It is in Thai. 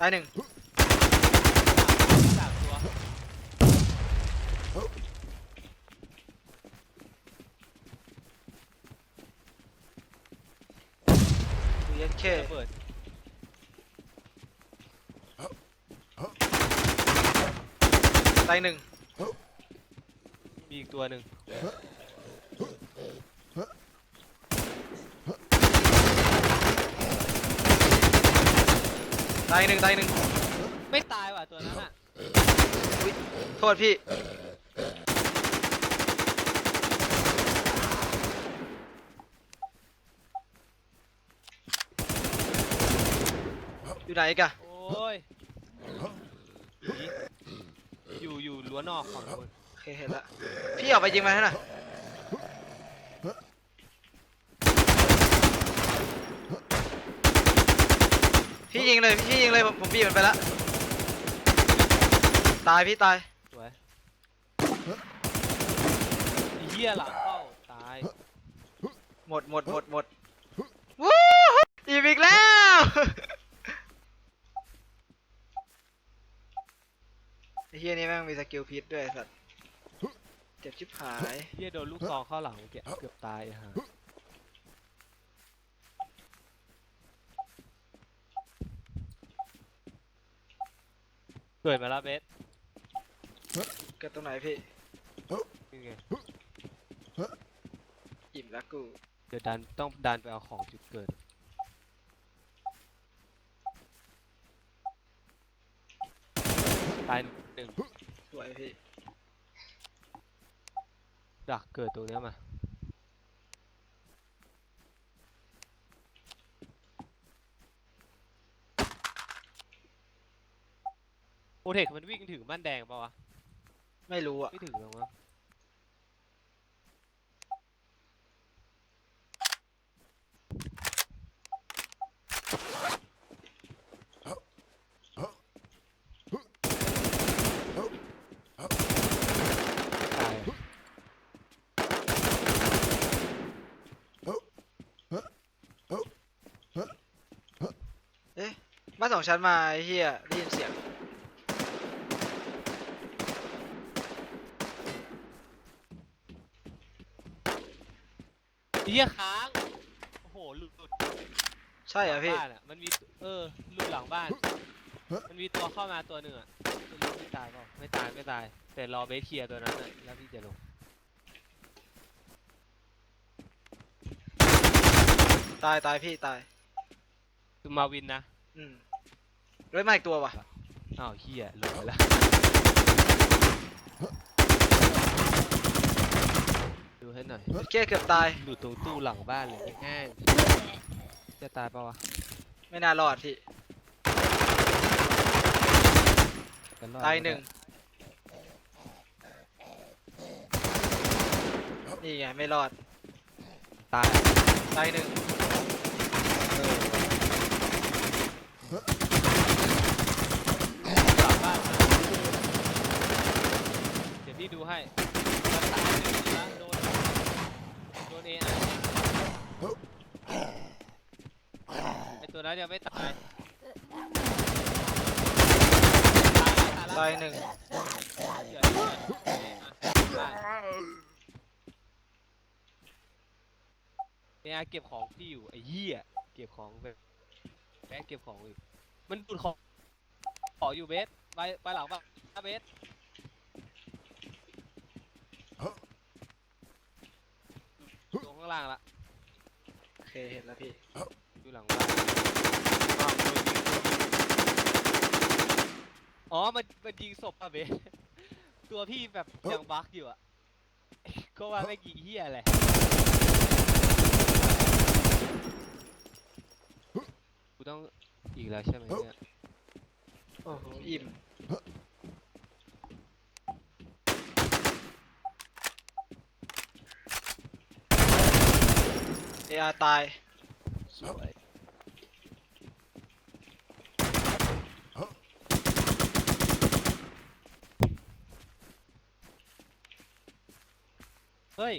ตายหนึ่งสามตัวดูยันเคระเบิดตายหนึ่งมีอีกตัวหนึ่ง ตายหนึ่งตายหนึ่งไม่ตายว่ะตัวนั้นอะโทษพี่ อยู่ไหนอีกอะโอ้ยอยู่อยู่รั้วนอกฝั่งนู้นโอเคเห็นละพี่ออกไปยิงมาให้หน่อย พี่ยิงเลยพี่ยิงเลยผมผมบีบมันไปละตายพี่ตายสวยไอ้เหี้ยหลังเข้าตายหมดหมดหมดหมดวู้อีกอีกแล้วไอ้เฮียนี่แม่งมีสกิลพิษด้วยไอ้สัตว์เจ็บชิบหายเหี้ยโดนลูกซองเข้าหลังเมื่อกี้เกือบตายฮะ เกิดมาแล้วเบสเกิดตรงไหนพี่นี่ไงอิ่มแล้วกูเดี๋ยวดันต้องดันไปเอาของจุดเกิด ตายหนึ่งสวยพี่ดักเกิดตรงเนี้ยมา โอเทคมันวิ่งถึงบ้านแดงปะวะ ไม่รู้อะ ไม่ถึงหรอกมั้งตายบ้านสองชั้นมาไอ้เฮียได้ยินเสียง เหี้ยค้าง โอ้โหหลุดหลุดใช่เหรอพี่ บ้านอะ มันมี เออหลุดหลังบ้าน มันมีตัวเข้ามาตัวหนึ่งอะไม่รู้ไม่ตายเปล่าไม่ตายไม่ตาย แต่รอเบสเคลียร์ตัวนั้นน่ะแล้วพี่จะลง ตายตายพี่ตาย คือมาวินนะ อืมเฮ้ยมาอีกตัวว่ะ อ้าวเฮียลงไปแล้ว ดูให้หน่อยเก้เกือบตายหลุดตรงตู้หลังบ้านเลยแห้งจะตายปะวะไม่น่ารอดพี่ จะรอดตายไมหนึ่ง นี่ไง ไม่รอด ตาย ตายหนึ่งหลังบ้านนะเดี๋ยวพี่ดูให้มันตายหนึ่งแล้วโดนโดนเอไอไอ ตัวนั้นยังไม่ตายตายหนึ่งเดี๋ยวเดี๋ยวเดี๋ยวอะเอไอเก็บของพี่อยู่ไอ้เหี้ยเก็บของแบบแบกเก็บของอยู่มันดูดของขออยู่เบสไปไปหลังป่ะเบสลงข้างล่างละโอเคเห็นแล้วพี่ อยู่หลังบ้านอ๋อ มันมันยิงศพป่ะเบสตัวพี่แบบยังบั๊กอยู่อะก็ว่าไม่กี่เฮียอะไรกูต้องอีกแล้วใช่ไหมเนี่ยโอ้โหอิ่มเออาตายสวย เฮ้